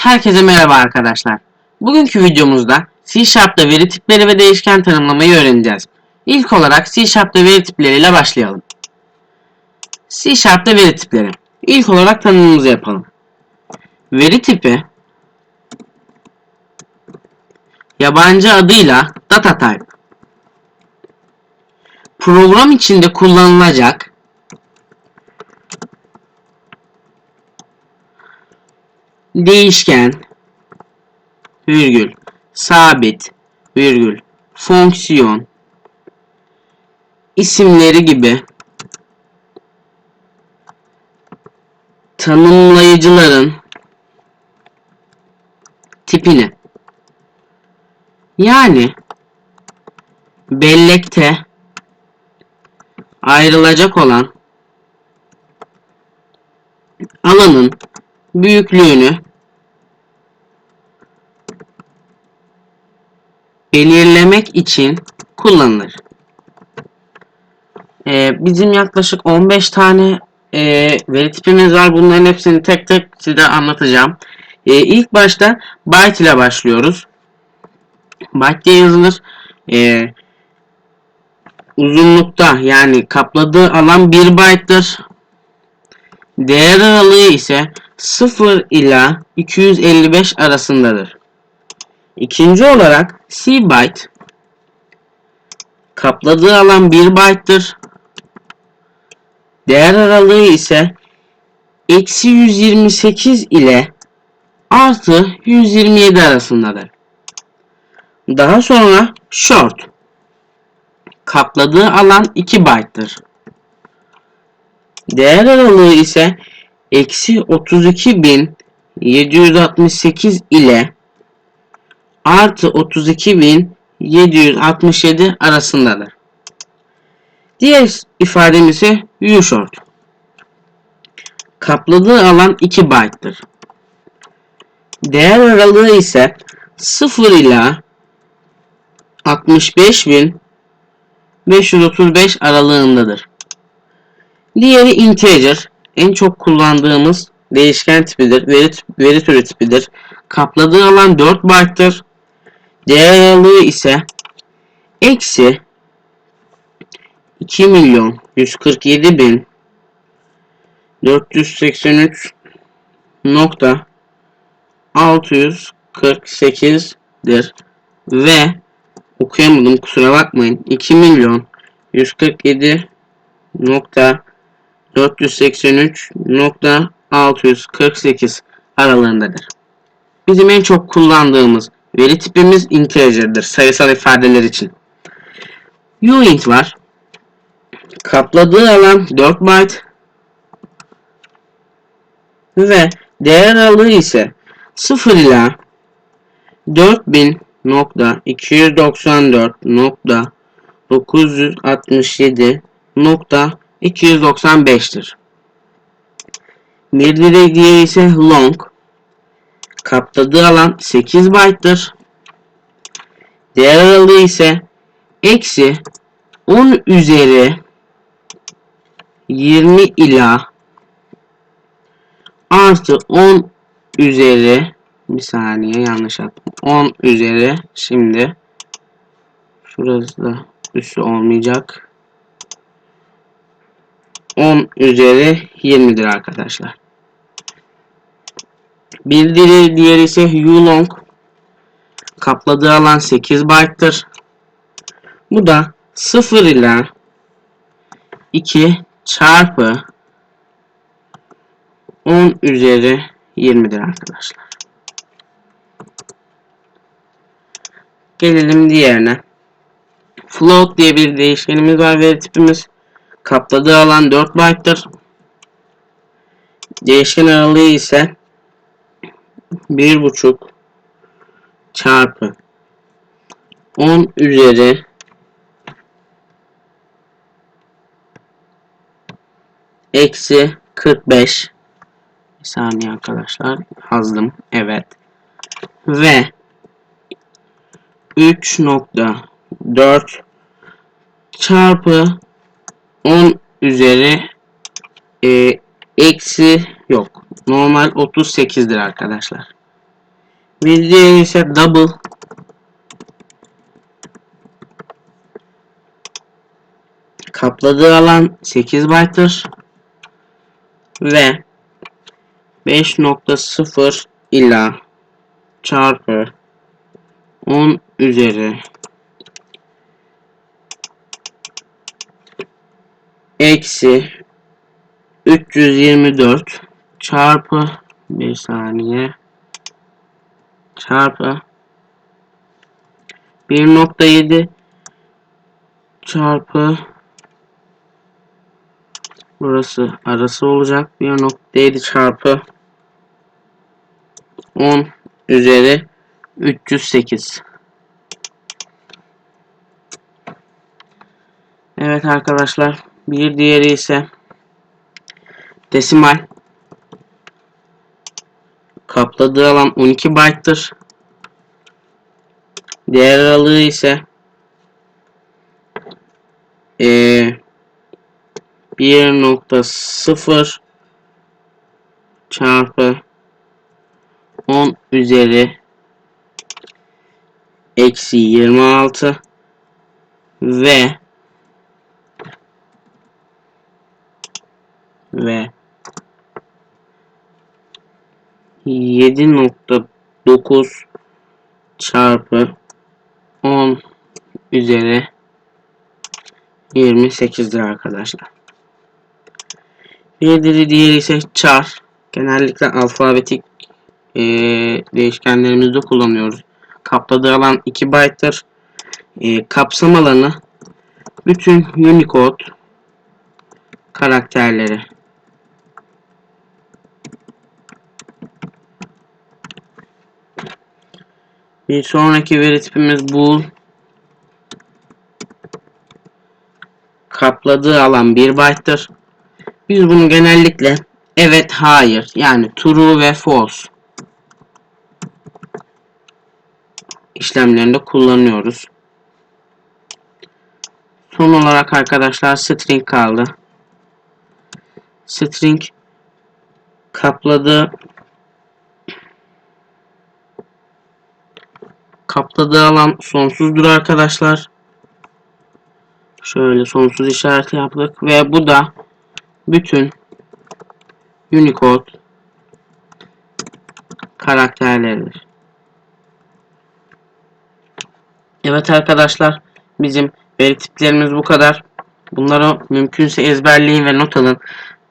Herkese merhaba arkadaşlar. Bugünkü videomuzda C Sharp'ta veri tipleri ve değişken tanımlamayı öğreneceğiz. İlk olarak C Sharp'ta veri tipleriyle başlayalım. C Sharp'ta veri tipleri. İlk olarak tanımımızı yapalım. Veri tipi yabancı adıyla data type program içinde kullanılacak değişken. Virgül. Sabit. Virgül. Fonksiyon. İsimleri gibi. Tanımlayıcıların tipini. Yani bellekte ayrılacak olan alanın büyüklüğünü belirlemek için kullanılır. Ee, bizim yaklaşık 15 tane e, veri tipimiz var. Bunların hepsini tek tek size anlatacağım. Ee, ilk başta byte ile başlıyoruz. Byte diye yazılır. Ee, uzunlukta yani kapladığı alan 1 byte'dır. Değer aralığı ise 0 ila 255 arasındadır. İkinci olarak C byte kapladığı alan 1 byte'dır. Değer aralığı ise eksi 128 ile artı 127 arasındadır. Daha sonra short kapladığı alan 2 byte'dır. Değer aralığı ise eksi 32.768 ile artı 32.767 arasındadır. Diğer ifademiz ise U-short. Kapladığı alan 2 byte'dır. Değer aralığı ise 0 ila 65.535 aralığındadır. Diğeri integer. En çok kullandığımız değişken tipidir. Veri, veri türü tipidir. Kapladığı alan 4 byte'dır. Değer aralığı ise eksi 2 milyon 147 bin 483 nokta 648'dir ve okuyamadım kusura bakmayın 2 milyon 147 nokta 483 nokta 648 aralığındadır. Bizim en çok kullandığımız veri tipimiz integer'dır sayısal ifadeler için. uint var. Kapladığı alan 4 byte ve değer aralığı ise 0 ila 4000 nokta 294 nokta 967 nokta 295'tir. Bir diğeri diğeri ise long. Kapladığı alan 8 byte'dır. Değer aralığı ise eksi 10 üzeri 20 ila artı 10 üzeri bir saniye yanlış yaptım. 10 üzeri şimdi şurası da üssü olmayacak. 10 üzeri 20'dir arkadaşlar. Bir diğeri, diğeri ise ulong. Kapladığı alan 8 byte'tır. Bu da 0 ile 2 çarpı 10 üzeri 20'dir arkadaşlar. Gelelim diğerine. Float diye bir değişkenimiz var veri tipimiz. Kapladığı alan 4 byte'dır. Değişken aralığı ise 1.5 çarpı 10 üzeri eksi 45 bir saniye arkadaşlar. Yazdım. Evet. Ve 3.4 çarpı 10 üzeri e, eksi yok normal 38'dir arkadaşlar Bir diğeri ise double. Kapladığı alan 8 byte'tır. Ve 5.0 ila çarpı 10 üzeri eksi 324 çarpı bir saniye çarpı 1.7 çarpı burası arası olacak. 1.7 çarpı 10 üzeri 308 Evet arkadaşlar bir diğeri ise desimal kapladığı alan 12 byte'tır. Değer aralığı ise eee 1.0 çarpı 10 üzeri eksi 26 ve ve 7.9 çarpı 10 üzeri 28'dir arkadaşlar. Bir diğeri ise char. Genellikle alfabetik e, değişkenlerimizde kullanıyoruz. Kapladığı alan 2 byte'tır. E, kapsam alanı bütün Unicode karakterleri. Bir sonraki veri tipimiz bool. Kapladığı alan 1 byte'tır. Biz bunu genellikle evet, hayır yani true ve false işlemlerinde kullanıyoruz. Son olarak arkadaşlar string kaldı. String kapladığı kapladığı alan sonsuzdur arkadaşlar. Şöyle sonsuz işareti yaptık ve bu da bütün Unicode karakterleridir. Evet arkadaşlar bizim veri tiplerimiz bu kadar. Bunları mümkünse ezberleyin ve not alın.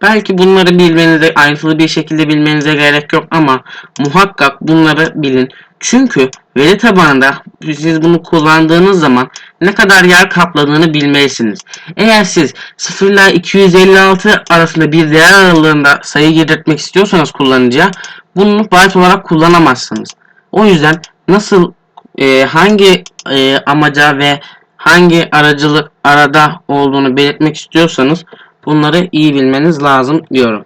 Belki bunları bilmenize, ayrıntılı bir şekilde bilmenize gerek yok ama muhakkak bunları bilin. Çünkü veri tabanında siz bunu kullandığınız zaman ne kadar yer kapladığını bilmelisiniz. Eğer siz 0 ile 256 arasında bir değer aralığında sayı girdirtmek istiyorsanız kullanıcıya bunu byte olarak kullanamazsınız. O yüzden nasıl e, hangi e, amaca ve hangi aracılık arada olduğunu belirtmek istiyorsanız bunları iyi bilmeniz lazım diyorum.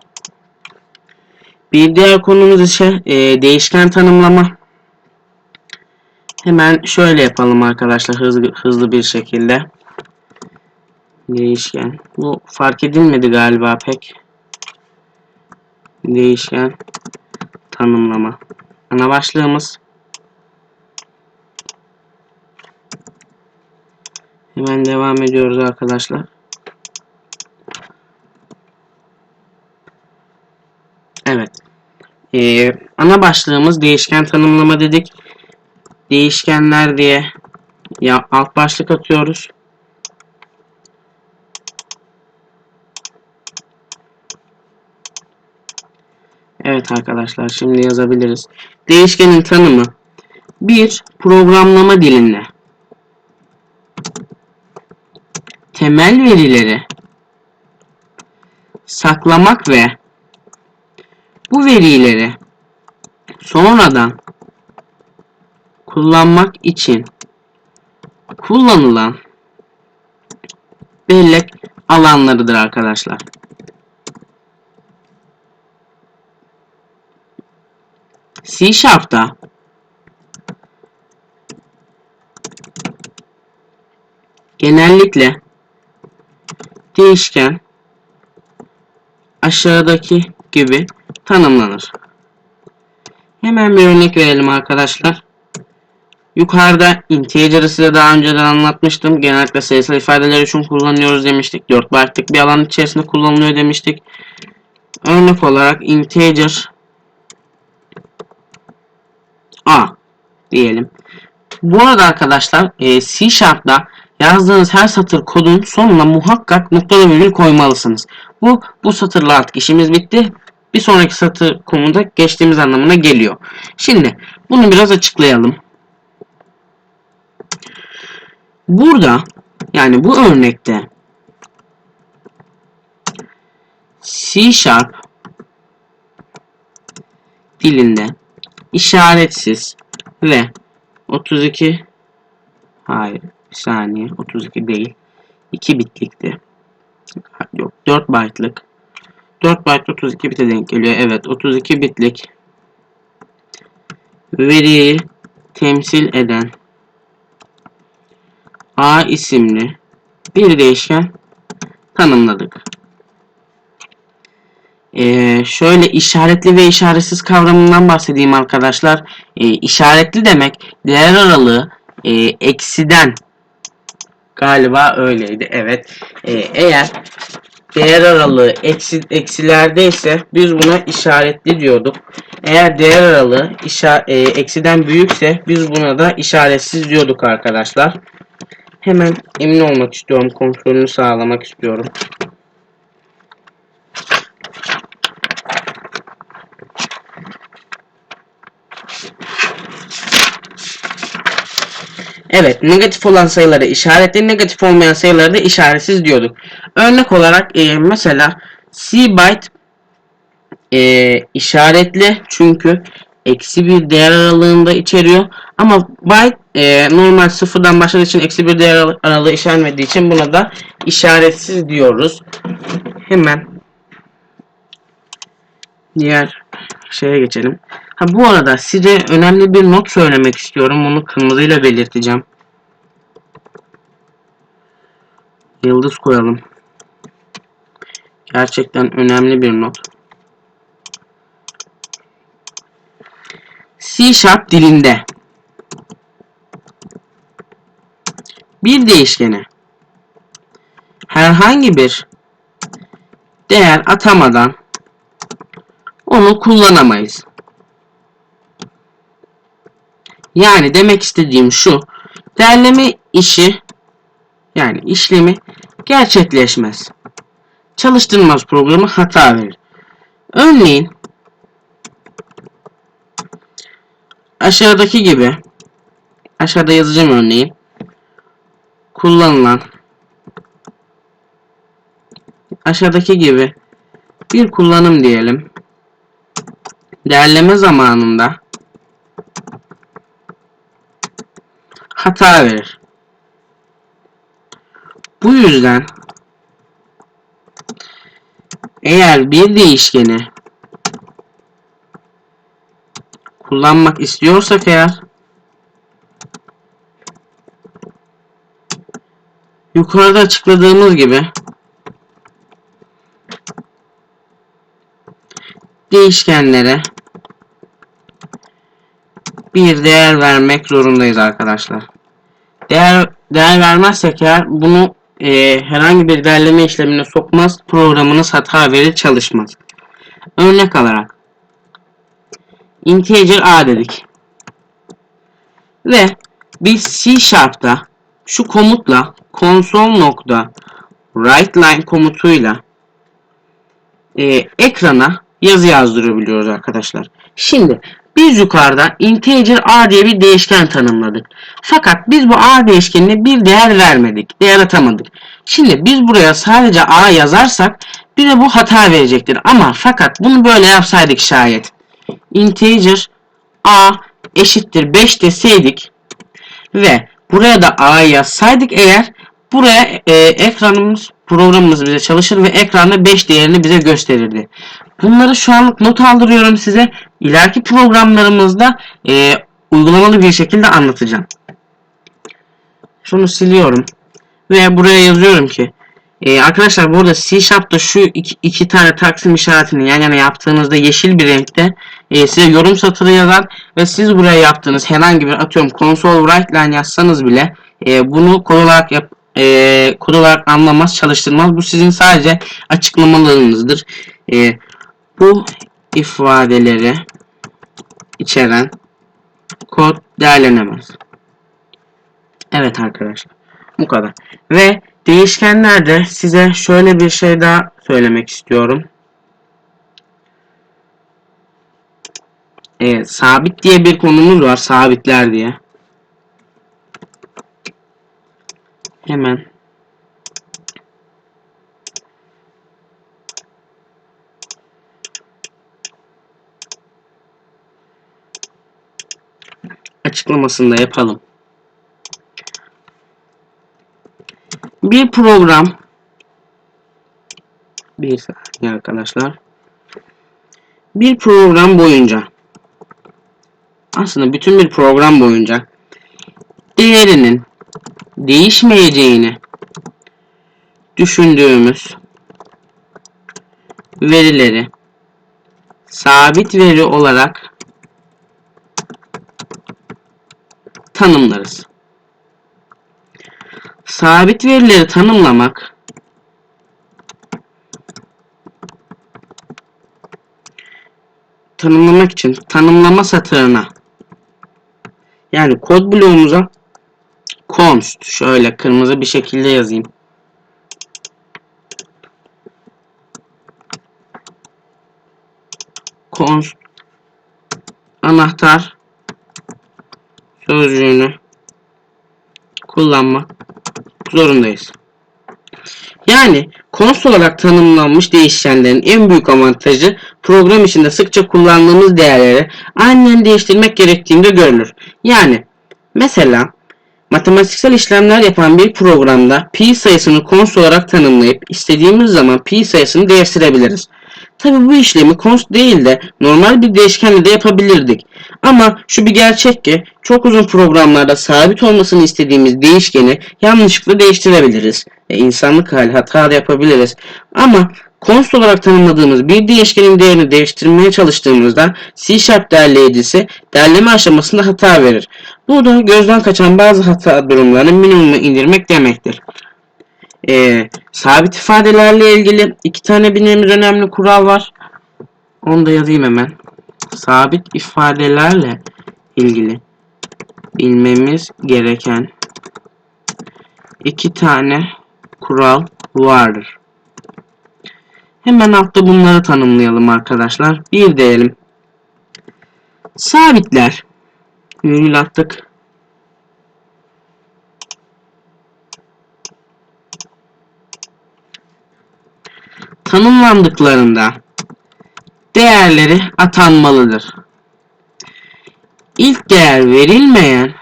Bir diğer konumuz ise e, değişken tanımlama. Hemen şöyle yapalım arkadaşlar hızlı, hızlı bir şekilde. Değişken. Bu fark edilmedi galiba pek. Değişken tanımlama. Ana başlığımız. Hemen devam ediyoruz arkadaşlar. Evet. Ee, ana başlığımız değişken tanımlama dedik. Değişkenler diye ya alt başlık atıyoruz. Evet arkadaşlar şimdi yazabiliriz. Değişkenin tanımı bir programlama dilinde temel verileri saklamak ve bu verileri sonradan kullanmak için kullanılan bellek alanlarıdır arkadaşlar. C Sharp'ta genellikle değişken aşağıdaki gibi tanımlanır. Hemen bir örnek verelim arkadaşlar. Yukarıda integer'ı size daha önceden anlatmıştım. Genellikle sayısal ifadeler için kullanıyoruz demiştik. 4 byte'lık bir alan içerisinde kullanılıyor demiştik. Örnek olarak integer a diyelim. Bu arada arkadaşlar e, C Sharp'ta yazdığınız her satır kodun sonuna muhakkak noktalı virgül koymalısınız. Bu bu satırla artık işimiz bitti. Bir sonraki satır komuda geçtiğimiz anlamına geliyor. Şimdi bunu biraz açıklayalım. Burada yani bu örnekte C Sharp dilinde işaretsiz ve 32 hayır bir saniye 32 değil 2 bitlikti yok 4 byte'lık 4 byte 32 bite denk geliyor evet 32 bitlik veriyi temsil eden A isimli bir değişken tanımladık. Ee, şöyle işaretli ve işaretsiz kavramından bahsedeyim arkadaşlar. Ee, işaretli demek değer aralığı e, eksiden galiba öyleydi evet. Ee, eğer değer aralığı eksi, eksilerdeyse biz buna işaretli diyorduk. Eğer değer aralığı işa, e, eksiden büyükse biz buna da işaretsiz diyorduk arkadaşlar. Hemen emin olmak istiyorum. Kontrolünü sağlamak istiyorum. Evet, negatif olan sayıları işaretli, negatif olmayan sayıları da işaretsiz diyorduk. Örnek olarak e, mesela C byte e, işaretli çünkü eksi bir değer aralığında içeriyor. Ama byte e, normal sıfırdan başladığı için eksi bir değer aralığı işaretmediği için buna da işaretsiz diyoruz. Hemen diğer şeye geçelim. Ha bu arada size önemli bir not söylemek istiyorum. Bunu kırmızıyla belirteceğim. Yıldız koyalım. Gerçekten önemli bir not. C Sharp dilinde bir değişkene herhangi bir değer atamadan onu kullanamayız. Yani demek istediğim şu. Derleme işi yani işlemi gerçekleşmez. Çalıştırmaz programı hata verir. Örneğin aşağıdaki gibi aşağıda yazacağım örneği kullanılan aşağıdaki gibi bir kullanım diyelim. Derleme zamanında hata verir. Bu yüzden eğer bir değişkeni kullanmak istiyorsak eğer yukarıda açıkladığımız gibi değişkenlere bir değer vermek zorundayız arkadaşlar. Değer değer vermezsek eğer bunu e, herhangi bir derleme işlemine sokmaz, programınız hata verir, çalışmaz. Örnek alarak integer a dedik. Ve biz C Sharp'ta şu komutla console nokta write komutuyla e, ekrana yazı yazdırabiliyoruz arkadaşlar. Şimdi biz yukarıda integer a diye bir değişken tanımladık. Fakat biz bu a değişkenine bir değer vermedik. Değer atamadık. Şimdi biz buraya sadece a yazarsak bize bu hata verecektir. Ama fakat bunu böyle yapsaydık şayet. Integer a eşittir 5 deseydik ve buraya da a yazsaydık eğer buraya e, ekranımız programımız bize çalışır ve ekranda 5 değerini bize gösterirdi. Bunları şu anlık not aldırıyorum size. İleriki programlarımızda e, uygulamalı bir şekilde anlatacağım. Şunu siliyorum. Ve buraya yazıyorum ki e, arkadaşlar burada C Sharp'ta şu iki, iki tane taksim işaretini yan yana yaptığınızda yeşil bir renkte e, size yorum satırı yazar ve siz buraya yaptığınız herhangi bir atıyorum console write line yazsanız bile e, bunu kod olarak yap, e, kod olarak anlamaz, çalıştırmaz. Bu sizin sadece açıklamalarınızdır. E, bu ifadeleri içeren kod değerlenemez. Evet arkadaşlar. Bu kadar. Ve değişkenlerde size şöyle bir şey daha söylemek istiyorum. Ee, sabit diye bir konumuz var. Sabitler diye. Hemen açıklamasını da yapalım. Bir program bir saniye arkadaşlar. Bir program boyunca aslında bütün bir program boyunca değerinin değişmeyeceğini düşündüğümüz verileri sabit veri olarak tanımlarız. Sabit verileri tanımlamak tanımlamak için tanımlama satırına yani kod bloğumuza const şöyle kırmızı bir şekilde yazayım. const anahtar sözcüğünü kullanmak zorundayız. Yani const olarak tanımlanmış değişkenlerin en büyük avantajı program içinde sıkça kullandığımız değerleri aynen değiştirmek gerektiğinde görülür. Yani mesela matematiksel işlemler yapan bir programda pi sayısını const olarak tanımlayıp istediğimiz zaman pi sayısını değiştirebiliriz. Tabi bu işlemi const değil de normal bir değişkenle de yapabilirdik. Ama şu bir gerçek ki çok uzun programlarda sabit olmasını istediğimiz değişkeni yanlışlıkla değiştirebiliriz. E, insanlık hali hata yapabiliriz. Ama const olarak tanımladığımız bir değişkenin değerini değiştirmeye çalıştığımızda C Sharp derleyicisi derleme aşamasında hata verir. Bu da gözden kaçan bazı hata durumlarını minimuma indirmek demektir. Ee, sabit ifadelerle ilgili iki tane bilmemiz önemli kural var. Onu da yazayım hemen. Sabit ifadelerle ilgili bilmemiz gereken iki tane kural vardır. Hemen altta bunları tanımlayalım arkadaşlar. Bir diyelim. Sabitler. Virgül attık. Tanımlandıklarında değerleri atanmalıdır. İlk değer verilmeyen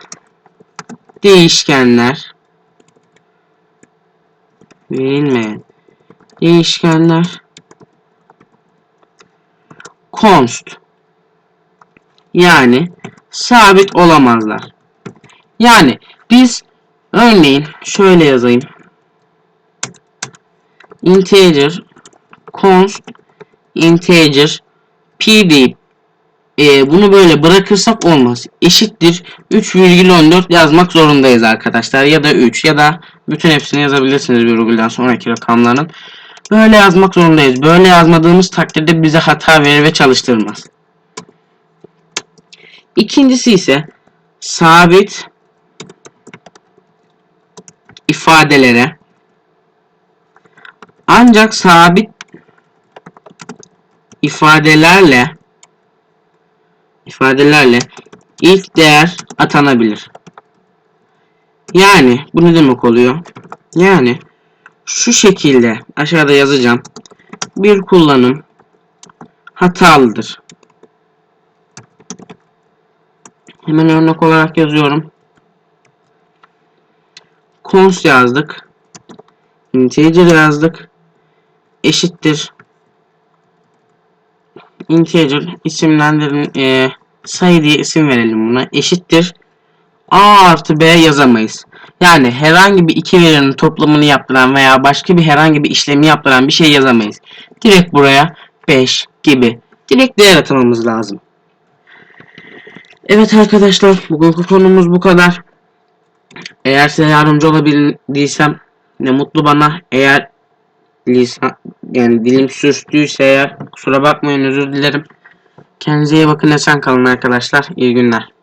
değişkenler verilmeyen değişkenler const yani sabit olamazlar. Yani biz örneğin şöyle yazayım. integer const integer p deyip e, bunu böyle bırakırsak olmaz. Eşittir 3,14 yazmak zorundayız arkadaşlar. Ya da 3 ya da bütün hepsini yazabilirsiniz virgülden sonraki rakamların. Böyle yazmak zorundayız. Böyle yazmadığımız takdirde bize hata verir ve çalıştırmaz. İkincisi ise sabit ifadelere ancak sabit ifadelerle ifadelerle ilk değer atanabilir. Yani bu ne demek oluyor? Yani şu şekilde aşağıda yazacağım. Bir kullanım hatalıdır. Hemen örnek olarak yazıyorum. Cons yazdık. Integer yazdık. Eşittir. Integer isimlendirin e, sayı diye isim verelim buna. Eşittir. A artı B yazamayız. Yani herhangi bir iki verinin toplamını yaptıran veya başka bir herhangi bir işlemi yaptıran bir şey yazamayız. Direkt buraya 5 gibi direkt değer atamamız lazım. Evet arkadaşlar bugünkü konumuz bu kadar. Eğer size yardımcı olabildiysem ne mutlu bana. Eğer lisan yani dilim sürçtüyse eğer kusura bakmayın özür dilerim. Kendinize iyi bakın esen kalın arkadaşlar. İyi günler.